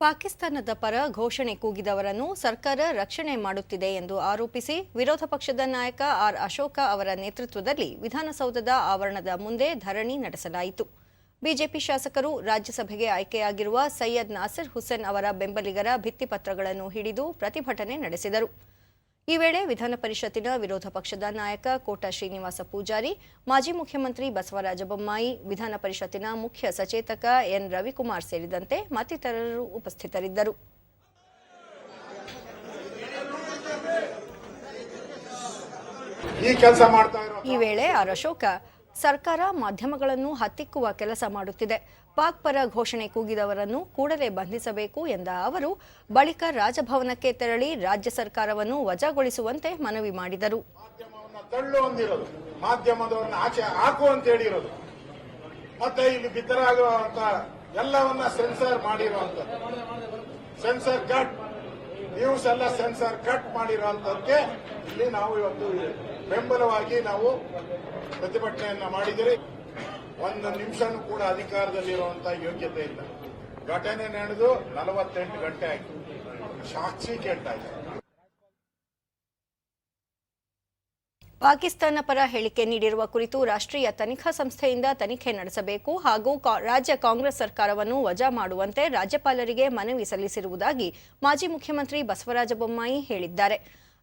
ಪಾಕಿಸ್ತಾನದ ಪರ ಘೋಷಣೆ ಕೂಗಿದವರನ್ನು ಸರ್ಕಾರ ರಕ್ಷಣೆ ಮಾಡುತ್ತಿದೆ ಎಂದು ಆರೋಪಿಸಿ ವಿರೋಧ ಪಕ್ಷದ ನಾಯಕ ಆರ್ ಅಶೋಕ ಅವರ ನೇತೃತ್ವದಲ್ಲಿ ವಿಧಾನಸೌಧದ ಆವರಣದ ಮುಂದೆ ಧರಣಿ ನಡೆಸಲಾಯಿತು. ಬಿಜೆಪಿ ಶಾಸಕರು ರಾಜ್ಯಸಭೆಗೆ ಆಯ್ಕೆಯಾಗಿರುವ ಸೈಯದ್ ನಾಸಿರ್ ಹುಸೇನ್ ಅವರ ಬೆಂಬಲಿಗರ ಭಿತ್ತಿಪತ್ರಗಳನ್ನು ಹಿಡಿದು ಪ್ರತಿಭಟನೆ ನಡೆಸಿದರು. ಈ ವೇಳೆ ವಿಧಾನ ಪರಿಷತ್ತಿನ ವಿರೋಧ ಪಕ್ಷದ ನಾಯಕ ಕೋಟ ಶ್ರೀನಿವಾಸ ಪೂಜಾರಿ ಮಾಜಿ ಮುಖ್ಯಮಂತ್ರಿ ಬಸವರಾಜ ಬೊಮ್ಮಾಯಿ ವಿಧಾನ ಪರಿಷತ್ತಿನ ಮುಖ್ಯ ಸಚೇತಕ ಎನ್ ರವಿಕುಮಾರ್ ಸೇರಿದಂತೆ ಮತ್ತಿತರರು ಉಪಸ್ಥಿತರಿದ್ದರು. ಈ ವೇಳೆ ಆರ್ ಅಶೋಕ ಸರ್ಕಾರ ಮಾಧ್ಯಮಗಳನ್ನು ಹತ್ತಿಕ್ಕುವ ಕೆಲಸ ಮಾಡುತ್ತಿದೆ. ಪಾಕ್ ಪರ ಘೋಷಣೆ ಕೂಗಿದವರನ್ನು ಕೂಡಲೇ ಬಂಧಿಸಬೇಕು ಎಂದ ಅವರು, ಬಳಿಕ ರಾಜಭವನಕ್ಕೆ ತೆರಳಿ ರಾಜ್ಯ ಸರ್ಕಾರವನ್ನು ವಜಾಗೊಳಿಸುವಂತೆ ಮನವಿ ಮಾಡಿದರು. ಮತ್ತೆ ಇಲ್ಲಿ ಬಿದ್ದರಾಗುವಂತ ಎಲ್ಲವನ್ನ ಸೆನ್ಸರ್ ಮಾಡಿರುವಂತ ಸೆನ್ಸರ್ ಕಟ್ ನ್ಯೂಸ್ ಎಲ್ಲ ಸೆನ್ಸರ್ ಕಟ್ ಮಾಡಿರುವಂತಕ್ಕೆ ಇಲ್ಲಿ ನಾವು ಇವತ್ತು ಬೆಂಬಲವಾಗಿ ನಾವು ಪ್ರತಿಭಟನೆಯನ್ನ ಮಾಡಿದರೆ ಒಂದು ನಿಮಿಷನೂ ಕೂಡ ಅಧಿಕಾರದಲ್ಲಿರುವಂತ ಯೋಗ್ಯತೆ ಇಲ್ಲ. ಘಟನೆ ನಡೆದು ನಲವತ್ತೆಂಟು ಗಂಟೆ ಆಯ್ತು. ಸಾಕ್ಷಿ ಕೇಳ್ತಾ ಪಾಕಿಸ್ತಾನ ಪರ ಹೇಳಿಕೆ ನೀಡಿರುವ ಕುರಿತು ರಾಷ್ಟ್ರೀಯ ತನಿಖಾ ಸಂಸ್ಥೆಯಿಂದ ತನಿಖೆ ನಡೆಸಬೇಕು ಹಾಗೂ ರಾಜ್ಯ ಕಾಂಗ್ರೆಸ್ ಸರ್ಕಾರವನ್ನು ವಜಾ ಮಾಡುವಂತೆ ರಾಜ್ಯಪಾಲರಿಗೆ ಮನವಿ ಸಲ್ಲಿಸಿರುವುದಾಗಿ ಮಾಜಿ ಮುಖ್ಯಮಂತ್ರಿ ಬಸವರಾಜ ಬೊಮ್ಮಾಯಿ ಹೇಳಿದ್ದಾರೆ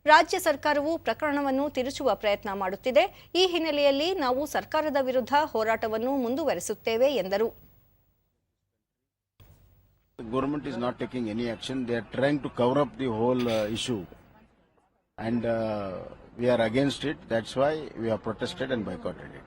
ರಾಜ್ಯ ಸರ್ಕಾರವು ಪ್ರಕರಣವನ್ನು ತಿರುಚುವ ಪ್ರಯತ್ನ ಮಾಡುತ್ತಿದೆ ಈ ಹಿನ್ನೆಲೆಯಲ್ಲಿ ನಾವು ಸರ್ಕಾರದ ವಿರುದ್ಧ ಹೋರಾಟವನ್ನು ಮುಂದುವರೆಸುತ್ತೇವೆ ಎಂದರು not taking any action. They are trying to cover up the whole uh, issue. And uh, we are against it. That's why we have protested and boycotted it.